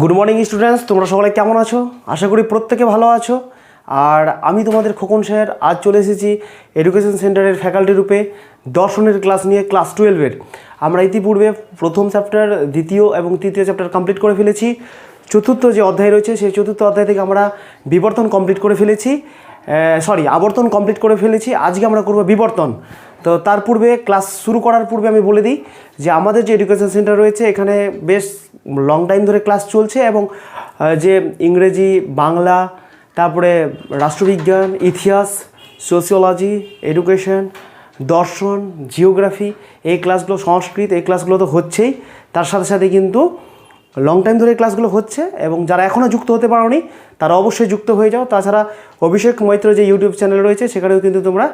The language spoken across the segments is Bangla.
গুড মর্নিং স্টুডেন্টস তোমরা সকলে কেমন আছো? আশা করি প্রত্যেকে ভালো আছো। আর আমি তোমাদের খোকন স্যার। আজ চলে এসেছি এডুকেশন সেন্টারের ফ্যাকাল্টি রূপে দর্শনের ক্লাস নিয়ে ক্লাস টুয়েলভের আমরা ইতিপূর্বে প্রথম চ্যাপ্টার দ্বিতীয় এবং তৃতীয় চ্যাপ্টার কমপ্লিট করে ফেলেছি। চতুর্থ যে অধ্যায় রয়েছে, সেই চতুর্থ অধ্যায় থেকে আমরা বিবর্তন কমপ্লিট করে ফেলেছি। সরি আবর্তন কমপ্লিট করে ফেলেছি। আজকে আমরা করব বিবর্তন। তো তার পূর্বে ক্লাস শুরু করার পূর্বে আমি বলে দিই যে আমাদের যে এডুকেশন সেন্টার রয়েছে, এখানে বেশ লং টাইম ধরে ক্লাস চলছে এবং যে ইংরেজি, বাংলা, তারপরে রাষ্ট্রবিজ্ঞান, ইতিহাস সোসিওলজি এডুকেশন দর্শন জিওগ্রাফি এই ক্লাসগুলো সংস্কৃত, এই ক্লাসগুলো তো হচ্ছেই। তার সাথে সাথে কিন্তু লং টাইম ধরে ক্লাসগুলো হচ্ছে এবং যারা এখনও যুক্ত হতে পারোনি, তারা অবশ্যই যুক্ত হয়ে যাও। তাছাড়া অভিষেক মৈত্র যে ইউটিউব চ্যানেল রয়েছে, সেখানেও কিন্তু তোমরা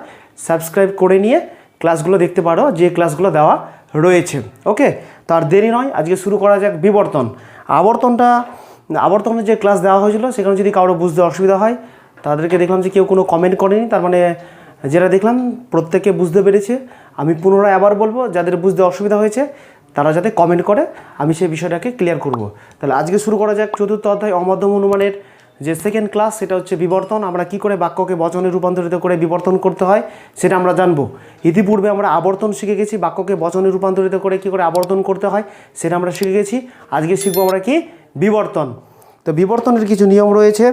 সাবস্ক্রাইব করে নিয়ে ক্লাসগুলো দেখতে পারো, যে ক্লাসগুলো দেওয়া রয়েছে। ওকে? তার দেরি নয়, আজকে শুরু করা যাক বিবর্তন। আবর্তনটা, আবর্তনের যে ক্লাস দেওয়া হয়েছিল, সেখানে যদি কারও বুঝতে অসুবিধা হয়, তাদেরকে দেখলাম যে কেউ কোনো কমেন্ট করেনি, তার মানে যেটা দেখলাম প্রত্যেকে বুঝতে পেরেছে। আমি পুনরায় আবার বলব, যাদের বুঝতে অসুবিধা হয়েছে, তারা যাতে কমেন্ট করে, আমি সেই বিষয়টাকে ক্লিয়ার করব। তাহলে আজকে শুরু করা যাক চতুর্থ অধ্যায় অমধ্যম অনুমানের যে সেকেন্ড ক্লাস সেটা হচ্ছে বিবর্তন। আমরা কি করে বাক্যকে বচনে রূপান্তরিত করে বিবর্তন করতে হয়, সেটা আমরা জানব। ইতিপূর্বে আমরা আবর্তন শিখে গেছি, বাক্যকে বচনে রূপান্তরিত করে কি করে আবর্তন করতে হয়, সেটা আমরা শিখে গেছি। আজকে শিখব আমরা কি? বিবর্তন। তো বিবর্তনের কিছু নিয়ম রয়েছে।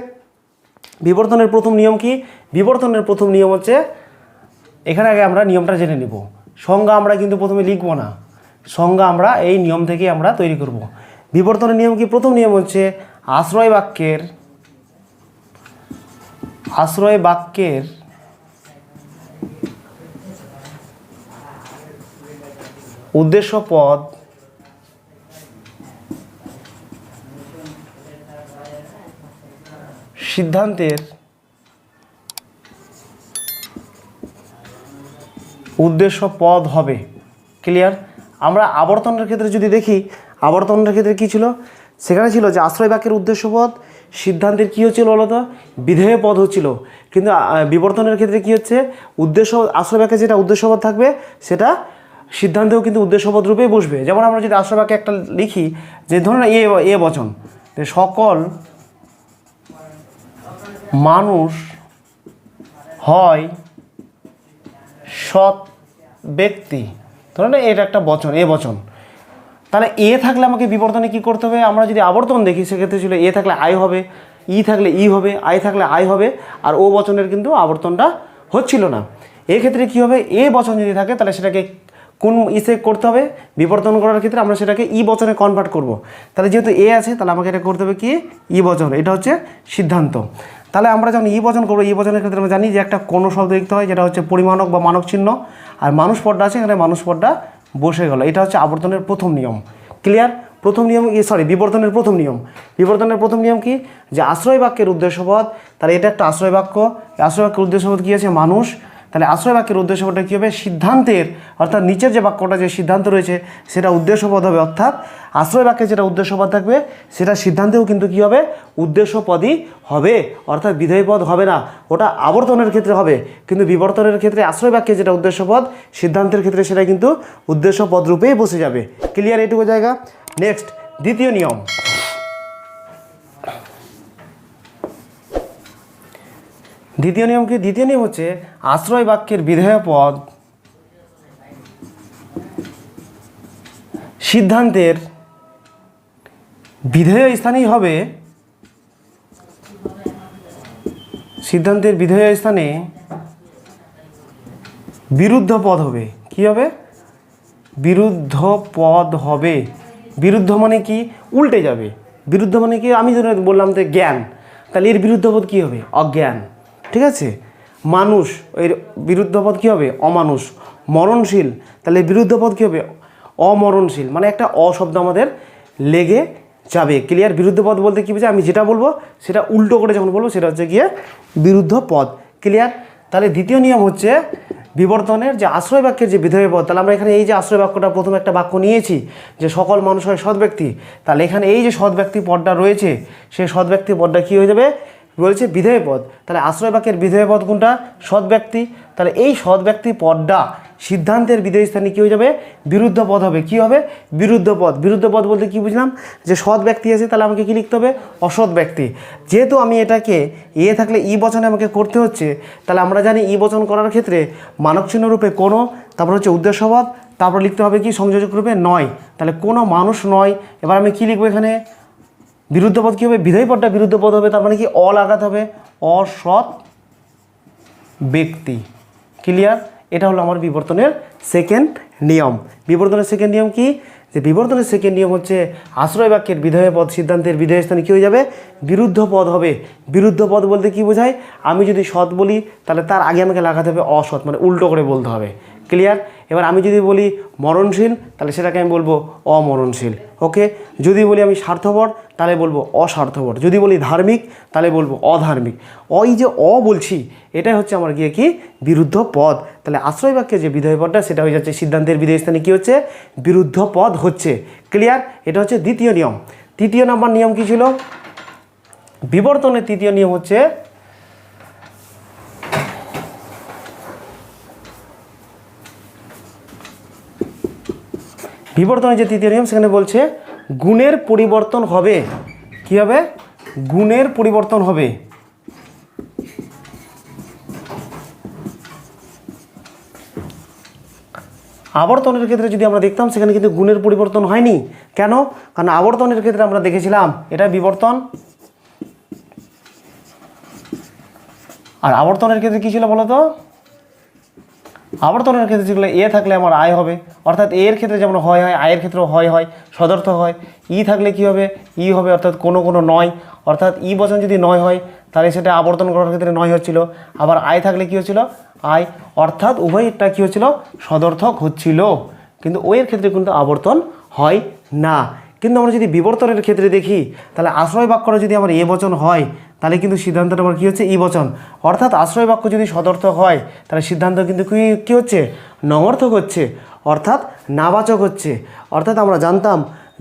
বিবর্তনের প্রথম নিয়ম কি? বিবর্তনের প্রথম নিয়ম হচ্ছে, এখানে আগে আমরা নিয়মটা জেনে নিব। সংজ্ঞা আমরা কিন্তু প্রথমে লিখব না। সংজ্ঞা আমরা এই নিয়ম থেকে আমরা তৈরি করব। বিবর্তনের নিয়ম কি? প্রথম নিয়ম হচ্ছে আশ্রয় বাক্যের আশ্রয় বাক্যের উদ্দেশ্য পদ সিদ্ধান্তের উদ্দেশ্য পদ হবে। ক্লিয়ার আমরা আবর্তনের ক্ষেত্রে যদি দেখি, আবর্তনের ক্ষেত্রে কী ছিল? সেখানে ছিল যে আশ্রয় বাক্যের উদ্দেশ্য পদ সিদ্ধান্তের কী হচ্ছিল বলতো বিধেয় পদ হচ্ছিল। কিন্তু বিবর্তনের ক্ষেত্রে কী হচ্ছে? উদ্দেশ্য আশ্রয় বাক্যে যেটা উদ্দেশ্যপদ থাকবে, সেটা সিদ্ধান্তেও কিন্তু উদ্দেশ্যপদ রূপেই বসবে। যেমন আমরা যদি আশ্রয় বাক্যে একটা লিখি যে, ধরুন এ এ বচন সকল মানুষ হয় সৎ ব্যক্তি। ধরুন এটা একটা বচন, এ বচন। তাহলে এ থাকলে আমাকে বিবর্তনে কি করতে হবে? আমরা যদি আবর্তন দেখি, সেক্ষেত্রে ছিল এ থাকলে আই হবে, ই থাকলে ই হবে, আই থাকলে আই হবে, আর ও বচনের কিন্তু আবর্তনটা হচ্ছিল না। এক্ষেত্রে কি হবে? এ বচন যদি থাকে, তাহলে সেটাকে কোন ইসে করতে হবে? বিবর্তন করার ক্ষেত্রে আমরা সেটাকে ই বচনে কনভার্ট করব। তাহলে যেহেতু এ আছে, তাহলে আমাকে এটা করতে হবে কি? ই বচন, এটা হচ্ছে সিদ্ধান্ত। তাহলে আমরা যখন ই বচন করব, ই বচনের ক্ষেত্রে আমরা জানি যে একটা কোনো শব্দ লিখতে হয়, যেটা হচ্ছে পরিমাণক বা মানক চিহ্ন। আর মানুষ পদটা আছে, এখানে মানুষ পদটা বসে গেল। এটা হচ্ছে আবর্তনের প্রথম নিয়ম। ক্লিয়ার প্রথম নিয়ম সরি বিবর্তনের প্রথম নিয়ম। বিবর্তনের প্রথম নিয়ম কি? যে আশ্রয় বাক্যের উদ্দেশ্যপদ, তাহলে এটা একটা আশ্রয় বাক্য আশ্রয় বাক্যের উদ্দেশ্যপদ কী আছে? মানুষ। তাহলে আশ্রয় বাক্যের উদ্দেশ্যপদটা কী হবে? সিদ্ধান্তের, অর্থাৎ নিচের যে বাক্যটা যে সিদ্ধান্ত রয়েছে, সেটা উদ্দেশ্যপদ হবে। অর্থাৎ আশ্রয় বাক্যে যেটা উদ্দেশ্যপদ থাকবে, সেটা সিদ্ধান্তেও কিন্তু কী হবে? উদ্দেশ্যপদই হবে। অর্থাৎ বিধেয় পদ হবে না, ওটা আবর্তনের ক্ষেত্রে হবে। কিন্তু বিবর্তনের ক্ষেত্রে আশ্রয় বাক্যে যেটা উদ্দেশ্যপদ সিদ্ধান্তের ক্ষেত্রে সেটা কিন্তু উদ্দেশ্যপদ রূপেই বসে যাবে। ক্লিয়ার এইটুকু জায়গা? নেক্সট দ্বিতীয় নিয়ম। দ্বিতীয় নিয়ম কি? দ্বিতীয় নিয়ম হচ্ছে আশ্রয় বাক্যের বিধেয় পদ সিদ্ধান্তের বিধেয় স্থানেই হবে। সিদ্ধান্তের বিধেয় স্থানে বিরুদ্ধ পদ হবে। কি হবে? বিরুদ্ধ পদ হবে। বিরুদ্ধ মানে কি? উল্টে যাবে। বিরুদ্ধ মানে কি? আমি বললাম যে জ্ঞান। তাহলে এর বিরুদ্ধ পদ কী হবে? অজ্ঞান। ঠিক আছে? মানুষ, এর বিরুদ্ধ পদ কী হবে? অমানুষ। মরণশীল। তাহলে এর বিরুদ্ধ পদ কী হবে? অমরণশীল। মানে একটা অশব্দ আমাদের লেগে যাবে। ক্লিয়ার বিরুদ্ধ পদ বলতে কী বোঝায়? আমি যেটা বলব, সেটা উল্টো করে যখন বলব, সেটা হচ্ছে গিয়ে বিরুদ্ধ পদ ক্লিয়ার তাহলে দ্বিতীয় নিয়ম হচ্ছে বিবর্তনের যে আশ্রয় বাক্যের যে বিধেয় পদ তাহলে আমরা এখানে এই যে আশ্রয় বাক্যটা প্রথম একটা বাক্য নিয়েছি, যে সকল মানুষ হয় সৎ ব্যক্তি। তাহলে এখানে এই যে সৎ ব্যক্তি পদটা রয়েছে, সেই সৎ ব্যক্তি পদটা কী হয়ে যাবে? বলছে বিধেয় পদ। তাহলে আশ্রয় বাক্যের বিধেয় পদ কোনটা? সৎ ব্যক্তি। তাহলে এই সৎ ব্যক্তি পদটা সিদ্ধান্তের বিধেয় স্থানে কী হয়ে যাবে? বিরুদ্ধ পদ হবে। কি হবে? বিরুদ্ধ পদ। বিরুদ্ধ পদ বলতে কি বুঝলাম? যে সৎ ব্যক্তি আছে, তাহলে আমাকে কি লিখতে হবে? অসৎ ব্যক্তি। যেহেতু আমি এটাকে এ থাকলে ই বচনে আমাকে করতে হচ্ছে, তাহলে আমরা জানি ই বচন করার ক্ষেত্রে মানব চিহ্ন রূপে কোনো, তারপর হচ্ছে উদ্দেশ্যপদ তারপর লিখতে হবে কি? সংযোজক রূপে নয়। তাহলে কোনো মানুষ নয়। এবার আমি কি লিখব এখানে? বিরুদ্ধ পদ কী হবে? বিধেয় পদটা বিরুদ্ধ পদ হবে, তার মানে কি অ হবে? অসৎ ব্যক্তি। ক্লিয়ার এটা হলো আমার বিবর্তনের সেকেন্ড নিয়ম। বিবর্তনের সেকেন্ড নিয়ম কি? যে বিবর্তনের সেকেন্ড নিয়ম হচ্ছে আশ্রয় বাক্যের বিধেয় পদ সিদ্ধান্তের বিধেয় স্থানে কী হয়ে যাবে? বিরুদ্ধ পদ হবে। বিরুদ্ধ পদ বলতে কি বোঝায়? আমি যদি সৎ বলি, তাহলে তার আগে আমাকে লাগাতে হবে অসৎ মানে উল্টো করে বলতে হবে। ক্লিয়ার? এবার আমি যদি বলি মরণশীল, তাহলে সেটাকে আমি বলব অমরণশীল। ওকে? যদি বলি আমি স্বার্থপর, তাহলে বলব অস্বার্থপর। যদি বলি ধার্মিক, তাহলে বলব অধার্মিক। ওই যে অ বলছি, এটাই হচ্ছে আমার গিয়ে কি? বিরুদ্ধ পদ। তাহলে আশ্রয় বাক্যে যে বিধেয় পদটা, সেটা হয়ে যাচ্ছে সিদ্ধান্তের বিধেয় স্থানে কী হচ্ছে? বিরুদ্ধ পদ হচ্ছে। ক্লিয়ার? এটা হচ্ছে দ্বিতীয় নিয়ম। তৃতীয় নাম্বার নিয়ম কী ছিল? বিবর্তনের তৃতীয় নিয়ম হচ্ছে বিবর্তনের যে তৃতীয় নিয়ম, সেখানে বলছে, গুণের পরিবর্তন হবে। কি হবে? গুণের পরিবর্তন হবে। আবর্তনের ক্ষেত্রে যদি আমরা দেখতাম, সেখানে কিন্তু গুণের পরিবর্তন হয়নি। কেন? কারণ আবর্তনের ক্ষেত্রে আমরা দেখেছিলাম, এটা বিবর্তন। আর আবর্তনের ক্ষেত্রে কী ছিল বলো তো আবর্তনের ক্ষেত্রে যেগুলো এ থাকলে আমার আয় হবে, অর্থাৎ এর ক্ষেত্রে যেমন হয় হয়, আয়ের ক্ষেত্রেও হয় হয়, সদর্থ হয়। ই থাকলে কি হবে? ই হবে অর্থাৎ কোনো কোনো নয়। অর্থাৎ ই বচন যদি নয় হয়, তাহলে সেটা আবর্তন করার ক্ষেত্রে নয় হচ্ছিল। আবার আয় থাকলে কি হচ্ছিল? আয়। অর্থাৎ উভয়টা কী হচ্ছিল? সদর্থক হচ্ছিল। কিন্তু ও এর ক্ষেত্রে কিন্তু আবর্তন হয় না। কিন্তু আমরা যদি বিবর্তনের ক্ষেত্রে দেখি, তাহলে আশ্রয় বাক্যটা যদি আমার এ বচন হয়, তাহলে কিন্তু সিদ্ধান্তটা আমার কী হচ্ছে? ই বচন। অর্থাৎ আশ্রয় বাক্য যদি সদর্থক হয়, তাহলে সিদ্ধান্ত কিন্তু কী কী হচ্ছে? নঙর্থক হচ্ছে। অর্থাৎ নাবাচক হচ্ছে। অর্থাৎ আমরা জানতাম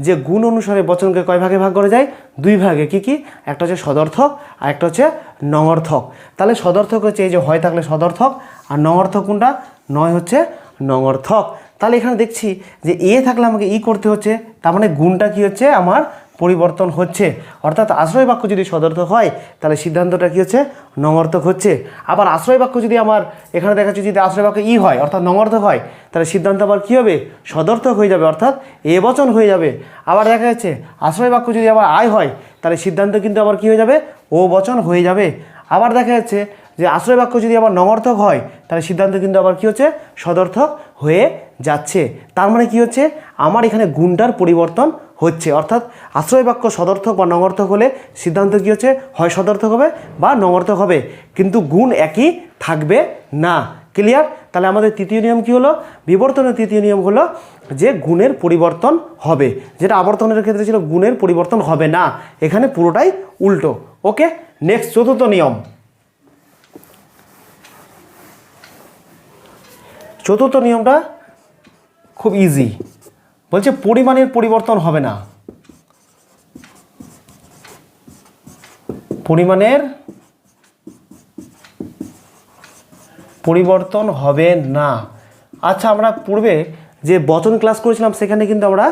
যে গুণ অনুসারে বচনকে কয় ভাগে ভাগ করা যায়? দুই ভাগে। কি কি? একটা হচ্ছে সদর্থক, আর একটা হচ্ছে নঙর্থক তাহলে সদর্থক হচ্ছে এই যে হয় থাকলে সদর্থক, আর নঙর্থক কোনটা? নয় হচ্ছে নঙর্থক তাহলে এখানে দেখছি যে এ থাকলে আমাকে ই করতে হচ্ছে, তার মানে গুণটা কি হচ্ছে? আমার পরিবর্তন হচ্ছে। অর্থাৎ আশ্রয় বাক্য যদি সদর্থক হয়, তাহলে সিদ্ধান্তটা কী হচ্ছে? নমর্থক হচ্ছে। আবার আশ্রয় বাক্য যদি আমার এখানে দেখা যাচ্ছে যদি আশ্রয় বাক্য ই হয়, অর্থাৎ নমর্থক হয়, তাহলে সিদ্ধান্ত আবার কী হবে? সদর্থক হয়ে যাবে, অর্থাৎ এ বচন হয়ে যাবে। আবার দেখা যাচ্ছে, আশ্রয় বাক্য যদি আবার আয় হয়, তাহলে সিদ্ধান্ত কিন্তু আবার কী হয়ে যাবে? ও বচন হয়ে যাবে। আবার দেখা যাচ্ছে যে আশ্রয় বাক্য যদি আবার নমর্থক হয়, তাহলে সিদ্ধান্ত কিন্তু আবার কী হচ্ছে? সদর্থক হয়ে যাচ্ছে। তার মানে কি হচ্ছে? আমার এখানে গুণটার পরিবর্তন হচ্ছে। অর্থাৎ আশ্রয় বাক্য সদর্থক বা নঙর্থক হলে সিদ্ধান্ত কী হচ্ছে? হয় সদর্থক হবে বা নগর্থক হবে। কিন্তু গুণ একই থাকবে না। ক্লিয়ার তাহলে আমাদের তৃতীয় নিয়ম কি হলো? বিবর্তনের তৃতীয় নিয়ম হলো যে গুণের পরিবর্তন হবে। যেটা আবর্তনের ক্ষেত্রে ছিল, গুণের পরিবর্তন হবে না। এখানে পুরোটাই উল্টো। ওকে নেক্সট চতুর্থ নিয়ম। চতুর্থ নিয়মটা খুব ইজি বলছে পরিমাণের পরিবর্তন হবে না। পরিমাণের পরিবর্তন হবে না। আচ্ছা আমরা পূর্বে যে বচন ক্লাস করেছিলাম, সেখানে কিন্তু আমরা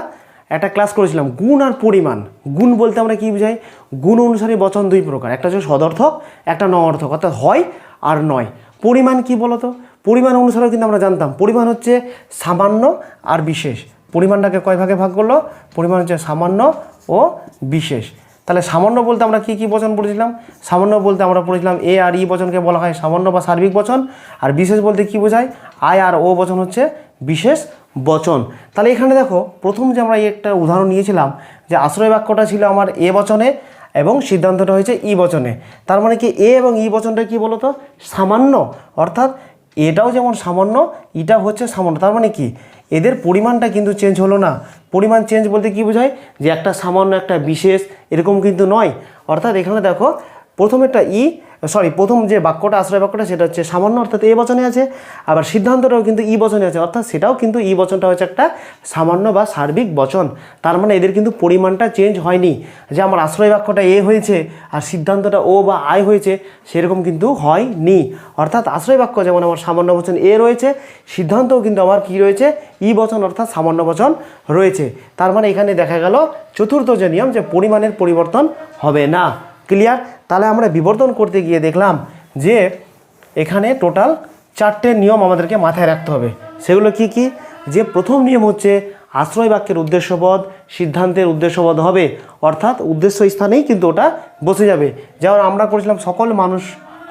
একটা ক্লাস করেছিলাম, গুণ আর পরিমাণ। গুণ বলতে আমরা কি বুঝাই? গুণ অনুসারে বচন দুই প্রকার, একটা হচ্ছে সদর্থক, একটা নঅর্থক, অর্থাৎ হয় আর নয়। পরিমাণ কি বলতো? পরিমাণ অনুসারেও কিন্তু আমরা জানতাম। পরিমাণ হচ্ছে সামান্য আর বিশেষ। পরিমাণটাকে কয় ভাগে ভাগ করল? পরিমাণ হচ্ছে সামান্য ও বিশেষ। তাহলে সামান্য বলতে আমরা কি কি বচন পড়েছিলাম? সামান্য বলতে আমরা পড়েছিলাম এ আর ই বচনকে বলা হয় সামান্য বা সার্বিক বচন। আর বিশেষ বলতে কি বোঝায়? আয় আর ও বচন হচ্ছে বিশেষ বচন। তাহলে এখানে দেখো, প্রথম যে আমরা একটা উদাহরণ নিয়েছিলাম যে আশ্রয় বাক্যটা ছিল আমার এ বচনে এবং সিদ্ধান্তটা হয়েছে ই বচনে। তার মানে কি এ এবং ই বচনটা কি বলতো? সামান্য। অর্থাৎ এটাও যেমন সামান্য, এটা হচ্ছে সামান্য। তার মানে কি? এদের পরিমাণটা কিন্তু চেঞ্জ হলো না। পরিমাণ চেঞ্জ বলতে কি বোঝায়? যে একটা সামান্য একটা বিশেষ এরকম কিন্তু নয়। অর্থাৎ এখানে দেখো, প্রথমেরটা ই সরি প্রথম যে বাক্যটা, আশ্রয় বাক্যটা, সেটা হচ্ছে সামান্য অর্থাৎ এ বচনে আছে, আবার সিদ্ধান্তটাও কিন্তু ই বচনে আছে, অর্থাৎ সেটাও কিন্তু ই বচনটা হচ্ছে একটা সামান্য বা সার্বিক বচন। তার মানে এদের কিন্তু পরিমাণটা চেঞ্জ হয়নি। যে আমার আশ্রয় বাক্যটা এ হয়েছে আর সিদ্ধান্তটা ও বা আয় হয়েছে, সেরকম কিন্তু হয়নি। অর্থাৎ আশ্রয় বাক্য যেমন আমার সামান্য বচন এ রয়েছে, সিদ্ধান্তও কিন্তু আমার কি রয়েছে? ই বচন অর্থাৎ সামান্য বচন রয়েছে। তার মানে এখানে দেখা গেল চতুর্থ যে নিয়ম যে পরিমাণের পরিবর্তন হবে না। ক্লিয়ার তাহলে আমরা বিবর্তন করতে গিয়ে দেখলাম যে এখানে টোটাল চারটে নিয়ম আমাদেরকে মাথায় রাখতে হবে। সেগুলো কি কি? যে প্রথম নিয়ম হচ্ছে আশ্রয় বাক্যের উদ্দেশ্যপদ সিদ্ধান্তের উদ্দেশ্যপদ হবে। অর্থাৎ উদ্দেশ্য স্থানেই কিন্তু ওটা বসে যাবে। যেমন আমরা করেছিলাম, সকল মানুষ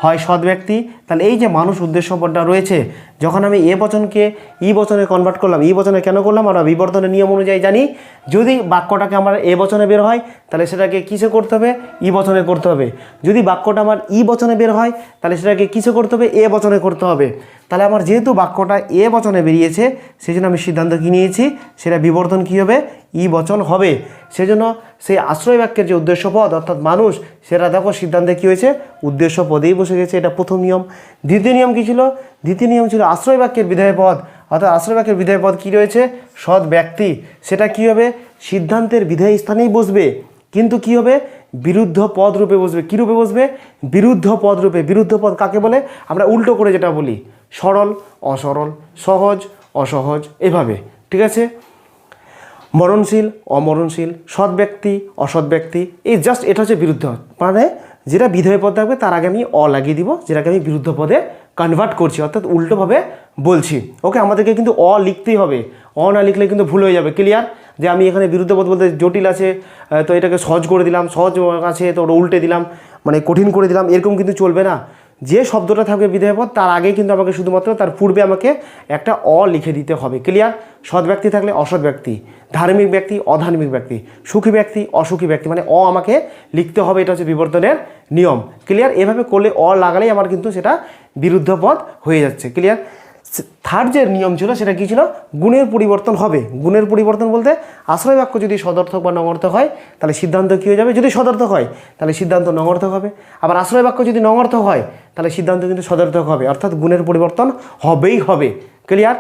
হয় সৎ ব্যক্তি, তাহলে এই যে মানুষ উদ্দেশ্যপদটা রয়েছে যখন আমি এ বচনকে ই বচনে কনভার্ট করলাম, ই বচনে কেন করলাম? আমরা বিবর্তনের নিয়ম অনুযায়ী জানি, যদি বাক্যটাকে আমার এ বচনে বের হয়, তাহলে সেটাকে কিসে করতে হবে? ই বচনে করতে হবে। যদি বাক্যটা আমার ই বচনে বের হয়, তাহলে সেটাকে কিসে করতে হবে? এ বচনে করতে হবে। তাহলে আমার যেহেতু বাক্যটা এ বচনে বেরিয়েছে সেই জন্য আমি সিদ্ধান্ত কী নিয়েছি? সেটা বিবর্তন কী হবে? ই বচন হবে। সেজন্য সেই আশ্রয় বাক্যের যে উদ্দেশ্য পদ অর্থাৎ মানুষ, সেটা দেখো সিদ্ধান্তে কী হয়েছে? উদ্দেশ্য পদেই বসে গেছে। এটা প্রথম নিয়ম। দ্বিতীয় নিয়ম কী ছিল? দ্বিতীয় নিয়ম ছিল আশ্রয় বাক্যের বিধায় পদ অর্থাৎ আশ্রয় বাক্যের বিধায় পদ কী রয়েছে? সৎ ব্যক্তি। সেটা কী হবে? সিদ্ধান্তের বিধায় স্থানেই বসবে। কিন্তু কি হবে? বিরুদ্ধ পদ রূপে বসবে। কী রূপে বসবে? বিরুদ্ধ পদ রূপে। বিরুদ্ধ পদ কাকে বলে? আমরা উল্টো করে যেটা বলি। সরল, অসরল, সহজ, অসহজ, এভাবে। ঠিক আছে? মরণশীল, অমরণশীল, সৎ ব্যক্তি, অসৎ ব্যক্তি। এই জাস্ট এটা হচ্ছে বিরুদ্ধ। মানে যেটা বিধেয় পদ থাকবে, তার আগে আমি অ লাগিয়ে দিব, যেটাকে আমি বিরুদ্ধ পদে কনভার্ট করছি, অর্থাৎ উল্টোভাবে বলছি। ওকে আমাদেরকে কিন্তু অ লিখতেই হবে। অ না লিখলে কিন্তু ভুল হয়ে যাবে। ক্লিয়ার যে আমি এখানে বিরুদ্ধ পদ বলতে জটিল আছে তো এটাকে সহজ করে দিলাম, সহজ আছে, তো ওটা উল্টে দিলাম মানে কঠিন করে দিলাম, এরকম কিন্তু চলবে না। যে শব্দটা থাকবে বিধেয় পদ তার আগে কিন্তু আমাকে শুধুমাত্র তার পূর্বে আমাকে একটা অ লিখে দিতে হবে। ক্লিয়ার সৎ ব্যক্তি থাকলে অসৎ ব্যক্তি, ধার্মিক ব্যক্তি, অধার্মিক ব্যক্তি, সুখী ব্যক্তি, অসুখী ব্যক্তি মানে অ আমাকে লিখতে হবে, এটা হচ্ছে বিবর্তনের নিয়ম। ক্লিয়ার এভাবে করলে অ লাগালেই আমার কিন্তু সেটা বিরুদ্ধ পদ হয়ে যাচ্ছে। ক্লিয়ার থার্ড যে নিয়ম ছিল সেটা কী ছিল? গুণের পরিবর্তন হবে। গুণের পরিবর্তন বলতে আশ্রয় বাক্য যদি সদর্থক বা নঙর্থক হয়, তাহলে সিদ্ধান্ত কী হয়ে যাবে? যদি সদর্থক হয়, তাহলে সিদ্ধান্ত নঙর্থক হবে। আবার আশ্রয় বাক্য যদি নঙর্থক হয়, তাহলে সিদ্ধান্ত কিন্তু সদর্থক হবে। অর্থাৎ গুণের পরিবর্তন হবেই হবে। ক্লিয়ার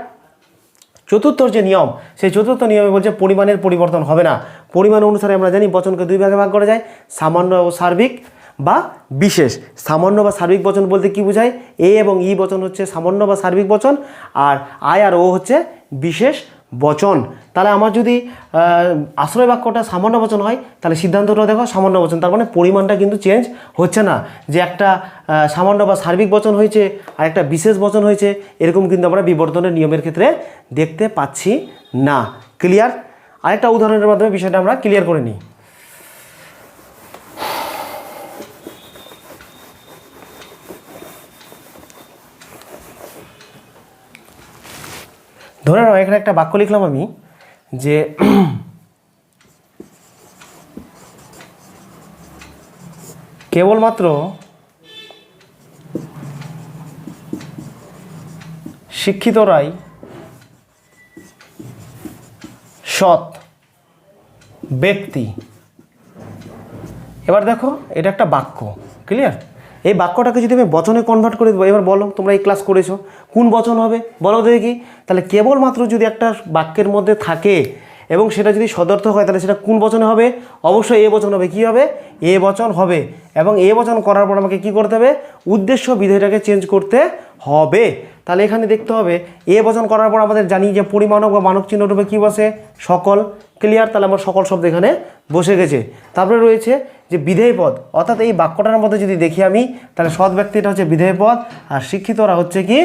চতুর্থ যে নিয়ম, সেই চতুর্থ নিয়মে বলছে পরিমাণের পরিবর্তন হবে না। পরিমাণ অনুসারে আমরা জানি বচনকে দুই ভাগে ভাগ করা যায়, সামান্য ও সার্বিক। বা বিশেষ, সামান্য বা সার্বিক বচন বলতে কি বোঝায়? এ এবং ই বচন হচ্ছে সামান্য বা সার্বিক বচন, আর আয় আর ও হচ্ছে বিশেষ বচন। তাহলে আমার যদি আশ্রয় বাক্যটা সামান্য বচন হয়, তাহলে সিদ্ধান্তটা দেখো সামান্য বচন, তার মানে পরিমাণটা কিন্তু চেঞ্জ হচ্ছে না। যে একটা সামান্য বা সার্বিক বচন হয়েছে, আর একটা বিশেষ বচন হয়েছে, এরকম কিন্তু আমরা বিবর্তনের নিয়মের ক্ষেত্রে দেখতে পাচ্ছি না। ক্লিয়ার আরেকটা উদাহরণের মাধ্যমে বিষয়টা আমরা ক্লিয়ার করে নিই। ধরে নাও, এখানে একটা বাক্য লিখলাম আমি, যে কেবলমাত্র শিক্ষিতরাই সৎ ব্যক্তি। এবার দেখো, এটা একটা বাক্য ক্লিয়ার এই বাক্যটাকে যদি আমি বচনে কনভার্ট করে দেবো, এবার বলো, তোমরা এই ক্লাস করেছ, কোন বচন হবে? বলো দেখি, তাহলে কেবলমাত্র যদি একটা বাক্যের মধ্যে থাকে এবং সেটা যদি সদর্থক হয়, তাহলে সেটা কোন বচনে হবে? অবশ্যই এ বচন হবে। কি হবে? এ বচন হবে। এবং এ বচন করার পর আমাকে কি করতে হবে? উদ্দেশ্য বিধেয়টাকে চেঞ্জ করতে হবে। তাহলে এখানে দেখতে হবে, এ বচন করার পর আমাদের জানি যে পরিমাণক বা মানক চিহ্ন রূপে কী বসে? সকল। ক্লিয়ার তাহলে আমার সকল শব্দ এখানে বসে গেছে। তারপরে রয়েছে যে বিধেয় পদ। অর্থাৎ এই বাক্যটার মধ্যে যদি দেখি আমি, তাহলে সৎ ব্যক্তিটা হচ্ছে বিধেয় পদ, আর শিক্ষিতরা হচ্ছে কি?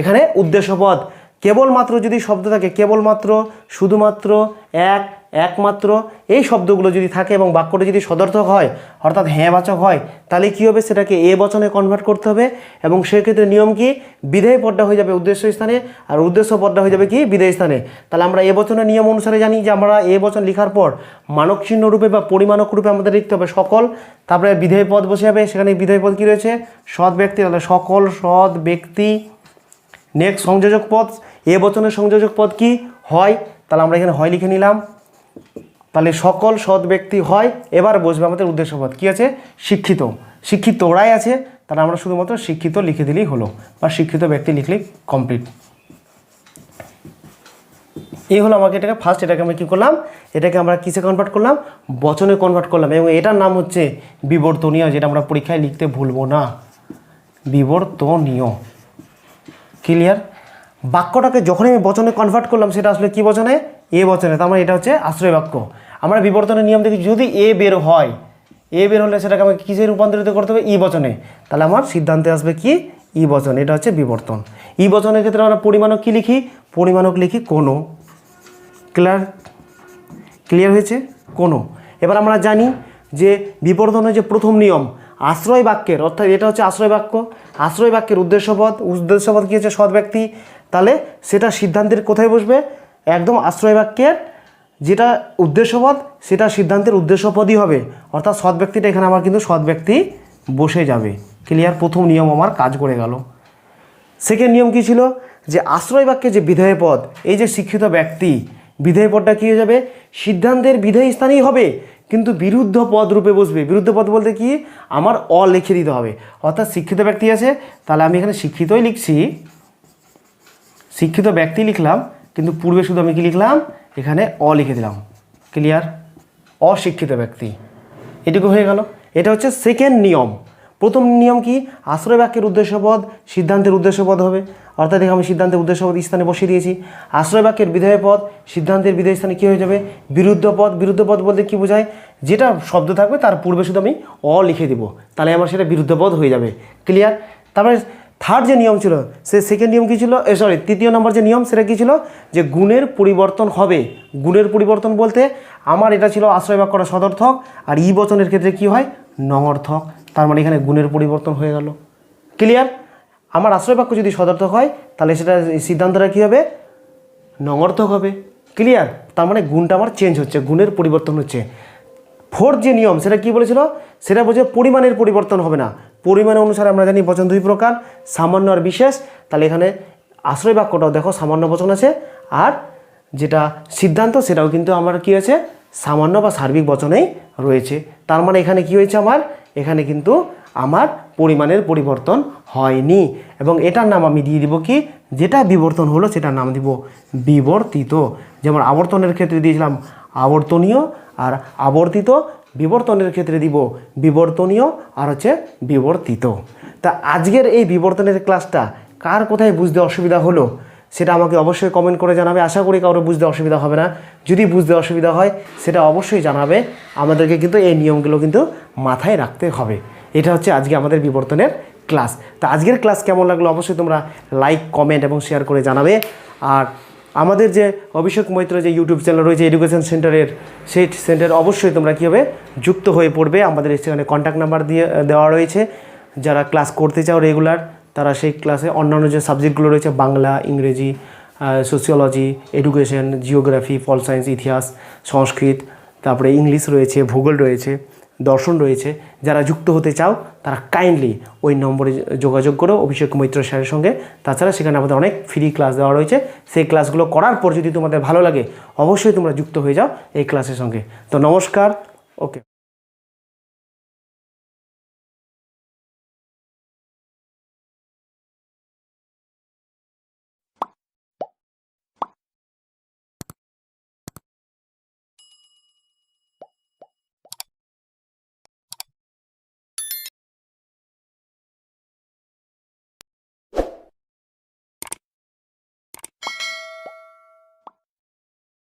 এখানে উদ্দেশ্য পদ। কেবলমাত্র যদি শব্দ থাকে, কেবলমাত্র, শুধুমাত্র, এক, একমাত্র, এই শব্দগুলো যদি থাকে এবং বাক্যটা যদি সদর্থক হয়, অর্থাৎ হ্যাঁ বাচক হয়, তাহলে কী হবে? সেটাকে এ বচনে কনভার্ট করতে হবে এবং সেক্ষেত্রে নিয়ম কি? বিধেয় পদটা হয়ে যাবে উদ্দেশ্য স্থানে আর উদ্দেশ্য পদটা হয়ে যাবে কি? বিধেয় স্থানে। তাহলে আমরা এ বচনের নিয়ম অনুসারে জানি যে আমরা এ বচন লেখার পর মানক চিহ্ন রূপে বা পরিমাণক রূপে আমাদের লিখতে হবে সকল। তারপরে বিধেয় পদ বসে যাবে সেখানে বিধেয় পদ কী রয়েছে? সৎ ব্যক্তি, তাহলে সকল সৎ ব্যক্তি নেক্সট সংযোজক পদ, এ বচনের সংযোজক পদ কি? হয়। তাহলে আমরা এখানে হয় লিখে নিলাম। তাহলে সকল সৎ ব্যক্তি হয়। এবার বসবে আমাদের উদ্দেশ্যপদ কী আছে? শিক্ষিত। শিক্ষিত ওরাই আছে। তাহলে আমরা শুধুমাত্র শিক্ষিত লিখে দিলেই হলো। বা শিক্ষিত ব্যক্তি লিখলেই কমপ্লিট এই হলো আমাকে এটাকে ফার্স্ট এটাকে আমি কী করলাম? এটাকে আমরা কিসে কনভার্ট করলাম? বচনে কনভার্ট করলাম। এবং এটার নাম হচ্ছে বিবর্তনীয়, যেটা আমরা পরীক্ষায় লিখতে ভুলবো না। বিবর্তনীয়। ক্লিয়ার? বাক্যটাকে যখনই আমি বচনে কনভার্ট করলাম, সেটা আসলে কি বচনে? এ বচনে। তার মানে এটা হচ্ছে আশ্রয় বাক্য। আমরা বিবর্তনের নিয়ম দেখি, যদি এ বের হয়, এ বের হলে সেটাকে আমাকে কিসে রূপান্তরিত করতে হবে? ই বচনে। তাহলে আমার সিদ্ধান্তে আসবে কি? ই বচন। এটা হচ্ছে বিবর্তন। ই বচনের ক্ষেত্রে আমরা পরিমাণক কী লিখি? পরিমাণক লিখি কোনো। ক্লিয়ার? ক্লিয়ার হয়েছে? কোনো। এবার আমরা জানি যে বিবর্তনের যে প্রথম নিয়ম, আশ্রয় বাক্যের, অর্থাৎ এটা হচ্ছে আশ্রয় বাক্য। আশ্রয় বাক্যের উদ্দেশ্যপদ উদ্দেশ্যপদ কী হচ্ছে সৎ ব্যক্তি? তাহলে সেটা সিদ্ধান্তের কোথায় বসবে? একদম আশ্রয় বাক্যের যেটা উদ্দেশ্যপদ, সেটা সিদ্ধান্তের উদ্দেশ্যপদই হবে। অর্থাৎ সৎ ব্যক্তিটা এখানে আমার কিন্তু সৎ ব্যক্তি বসে যাবে। ক্লিয়ার প্রথম নিয়ম আমার কাজ করে গেল। সেকেন্ড নিয়ম কী ছিল? যে আশ্রয় বাক্যে যে বিধেয় পদ এই যে শিক্ষিত ব্যক্তি বিধেয় পদটা কী হয়ে যাবে? সিদ্ধান্তের বিধেয় স্থানেই হবে। কিন্তু বিরুদ্ধ পদ রূপে বসবে। বিরুদ্ধ পদ বলতে কি? আমার অ লিখে দিতে হবে। অর্থাৎ শিক্ষিত ব্যক্তি আছে, তাহলে আমি এখানে শিক্ষিতই লিখছি। শিক্ষিত ব্যক্তি লিখলাম, কিন্তু পূর্বে শুধু আমি কি লিখলাম? এখানে অ লিখে দিলাম। ক্লিয়ার অশিক্ষিত ব্যক্তি। এটুকু হয়ে গেল। এটা হচ্ছে সেকেন্ড নিয়ম। প্রথম নিয়ম কি? আশ্রয় বাক্যের উদ্দেশ্যপদ, সিদ্ধান্তের উদ্দেশ্যপদ হবে। অর্থাৎ আমি সিদ্ধান্তের উদ্দেশ্যপদ স্থানে বসিয়ে দিয়েছি। আশ্রয় বাক্যের বিধেয় পদ, সিদ্ধান্তের বিধেয় স্থানে কী হয়ে যাবে? বিরুদ্ধ পদ বিরুদ্ধ পদ বলতে কী বোঝায়? যেটা শব্দ থাকবে তার পূর্বে শুধু আমি অ লিখে দিব। তাহলে আমার সেটা বিরুদ্ধ পদ হয়ে যাবে। ক্লিয়ার তারপরে থার্ড যে নিয়ম ছিল, সে সেকেন্ড নিয়ম কী ছিল? সরি তৃতীয় নম্বর যে নিয়ম, সেটা কী ছিল? যে গুণের পরিবর্তন হবে। গুণের পরিবর্তন বলতে আমার এটা ছিল আশ্রয় বাক্যটা সদর্থক, আর ই বচনের ক্ষেত্রে কি হয়? নঙর্থক। তার মানে এখানে গুণের পরিবর্তন হয়ে গেল। ক্লিয়ার আমার আশ্রয় বাক্য যদি সদর্থক হয়, তাহলে সেটা সিদ্ধান্তটা কী হবে? নঙর্থক হবে। ক্লিয়ার তার মানে গুণটা আমার চেঞ্জ হচ্ছে, গুণের পরিবর্তন হচ্ছে। ফোর্থ যে নিয়ম, সেটা কি বলেছিল? সেটা বোঝে পরিমাণের পরিবর্তন হবে না। পরিমাণ অনুসারে আমরা জানি বচন দুই প্রকার, সামান্য আর বিশেষ। তাহলে এখানে আশ্রয় বাক্যটাও দেখো, সামান্য বচন আছে। আর যেটা সিদ্ধান্ত, সেটাও কিন্তু আমার কি আছে? সামান্য বা সার্বিক বচনেই রয়েছে। তার মানে এখানে কি হয়েছে আমার? এখানে কিন্তু আমার পরিমাণের পরিবর্তন হয়নি। এবং এটার নাম আমি দিয়ে দিব কি? যেটা বিবর্তন হলো সেটার নাম দিব বিবর্তিত। যেমন আবর্তনের ক্ষেত্রে দিয়েছিলাম আবর্তনীয়, আর আবর্তিত বিবর্তনের ক্ষেত্রে দিব বিবর্তনীয়, আর হচ্ছে বিবর্তিত। তা আজকের এই বিবর্তনের ক্লাসটা কার কোথায় বুঝতে অসুবিধা হলো? সেটা আমাকে অবশ্যই কমেন্ট করে জানাবে। আশা করি কারও বুঝতে অসুবিধা হবে না। যদি বুঝতে অসুবিধা হয়, সেটা অবশ্যই জানাবে। আমাদেরকে কিন্তু এই নিয়মগুলো কিন্তু মাথায় রাখতে হবে। এটা হচ্ছে আজকে আমাদের বিবর্তনের ক্লাস তা আজকের ক্লাস কেমন লাগল? অবশ্যই তোমরা লাইক কমেন্ট এবং শেয়ার করে জানাবে। আর আমাদের যে অভিষেক মৈত্র যে ইউটিউব চ্যানেল রয়েছে এডুকেশন সেন্টারের সেই সেন্টার অবশ্যই তোমরা কী হবে যুক্ত হয়ে পড়বে, আমাদের সেখানে কন্ট্যাক্ট নাম্বার দিয়ে, দেওয়া রয়েছে। যারা ক্লাস করতে চাও রেগুলার তারা সেই ক্লাসে অন্যান্য যে সাবজেক্টগুলো রয়েছে, বাংলা, ইংরেজি sociology education geography pol science ইতিহাস, সংস্কৃত, তারপরে ইংলিশ রয়েছে, ভূগোল রয়েছে, দর্শন রয়েছে, যারা যুক্ত হতে চাও, তারা কাইন্ডলি ওই নম্বরে যোগাযোগ করো, অভিষেক মৈত্র স্যারের সঙ্গে। তাছাড়া সেখানে আমাদের অনেক ফ্রি ক্লাস দেওয়া রয়েছে। সেই ক্লাসগুলো করার পর যদি তোমাদের ভালো লাগে, অবশ্যই তোমরা যুক্ত হয়ে যাও এই ক্লাসের সঙ্গে। তো নমস্কার ওকে